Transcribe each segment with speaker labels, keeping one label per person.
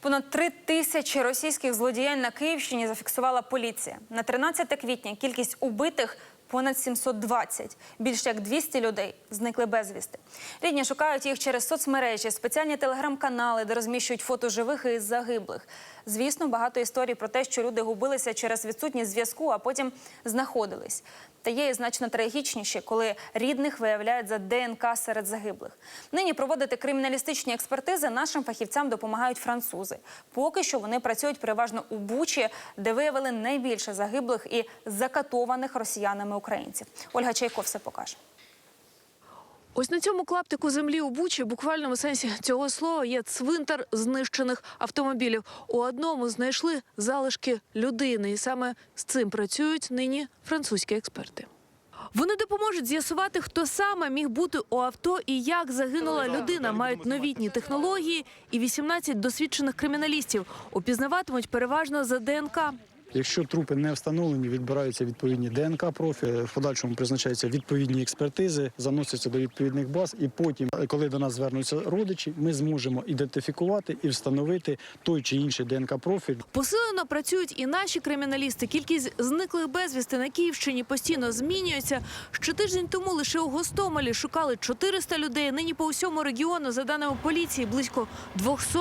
Speaker 1: Понад три тисячі російських злодіянь на Київщині зафіксувала поліція. На 13 квітня кількість убитих понад 720. Більше як 200 людей зникли безвісти. Рідні шукають їх через соцмережі, спеціальні телеграм-канали, де розміщують фото живих і загиблих. Звісно, багато історій про те, що люди губилися через відсутність зв'язку, а потім знаходились. Та є і значно трагічніші, коли рідних виявляють за ДНК серед загиблих. Нині проводити криміналістичні експертизи нашим фахівцям допомагають французи. Поки що вони працюють переважно у Бучі, де виявили найбільше загиблих і закатованих росіянами українців. Ольга Чайко все покаже.
Speaker 2: Ось на цьому клаптику землі у Бучі, буквальному сенсі цього слова, є цвинтар знищених автомобілів. У одному знайшли залишки людини, і саме з цим працюють нині французькі експерти. Вони допоможуть з'ясувати, хто саме міг бути у авто і як загинула людина. Мають новітні технології і 18 досвідчених криміналістів. Опізнаватимуть переважно за ДНК.
Speaker 3: Якщо трупи не встановлені, відбираються відповідні ДНК профілі, в подальшому призначаються відповідні експертизи, заносяться до відповідних баз, і потім, коли до нас звернуться родичі, ми зможемо ідентифікувати і встановити той чи інший ДНК профіль.
Speaker 2: Посилено працюють і наші криміналісти. Кількість зниклих безвісти на Київщині постійно змінюється. Ще тиждень тому лише у Гостомелі шукали 400 людей. Нині по усьому регіону, за даними поліції, близько 200.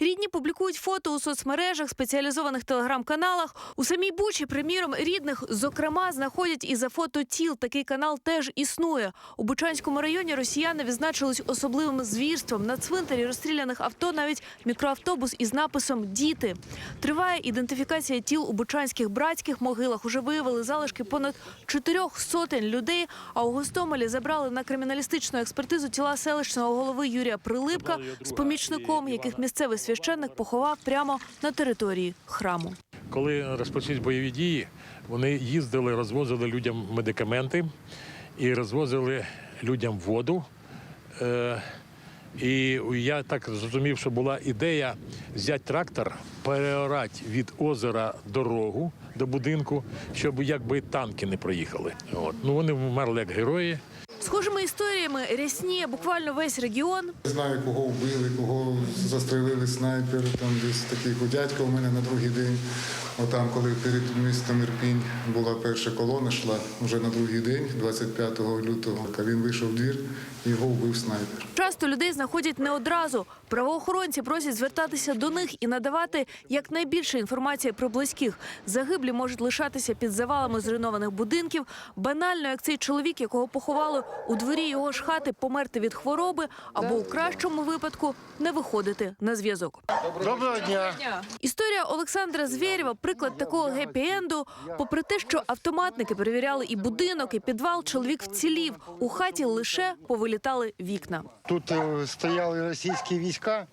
Speaker 2: Рідні публікують фото у соцмережах, спеціалізованих телеграм-каналах. У самій Бучі, приміром, рідних, зокрема, знаходять і за фото тіл. Такий канал теж існує. У Бучанському районі росіяни відзначились особливим звірством. На цвинтарі розстріляних авто навіть мікроавтобус із написом Діти. Триває ідентифікація тіл у бучанських братських могилах. Уже виявили залишки понад чотирьох сотень людей. А у Гостомелі забрали на криміналістичну експертизу тіла селищного голови Юрія Прилипка з помічником, яких місцевий священник поховав прямо на території храму.
Speaker 4: Коли розпочались бойові дії, вони їздили, розвозили людям медикаменти і розвозили людям воду. Е, і я так зрозумів, що була ідея взяти трактор, переорати від озера дорогу до будинку, щоб якби танки не проїхали. От. Ну вони вмерли як герої.
Speaker 2: Схожими історіями рясніє буквально весь регіон.
Speaker 5: Знаю, кого вбили, кого застрелили снайпер, там десь таких у дядька у мене на другий день. Отам, коли перед містом Ірпінь була перша колона, йшла вже на другий день, 25 лютого. Він вийшов в двір, його вбив снайпер.
Speaker 2: Часто людей знаходять не одразу. Правоохоронці просять звертатися до них і надавати якнайбільше інформації про близьких. Загиблі можуть лишатися під завалами зруйнованих будинків. Банально, як цей чоловік, якого поховали у дворі його ж хати, померти від хвороби або у кращому випадку не виходити на зв'язок.
Speaker 6: Доброго дня.
Speaker 2: Історія Олександра Звєрєва – приклад такого гепі-енду. Попри те, що автоматники перевіряли і будинок, і підвал, чоловік вцілів. У хаті лише повилітали вікна.
Speaker 6: Тут е, стояли російські війська,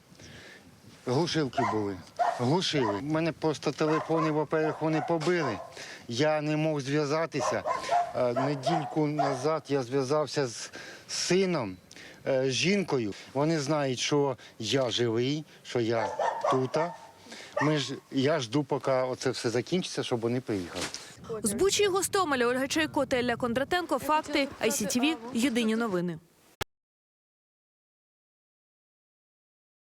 Speaker 6: глушилки були. Глушили. Мене просто телефони, во-первых, вони побили. Я не мог зв'язатися. Е, Недільку назад я зв'язався з сином, е, жінкою. Вони знають, що я живий, що я тут. Ми ж, я жду, поки оце все закінчиться, щоб вони приїхали.
Speaker 2: З Бучі Гостомеля Ольга Чайко та Кондратенко. Факти ICTV. Єдині новини.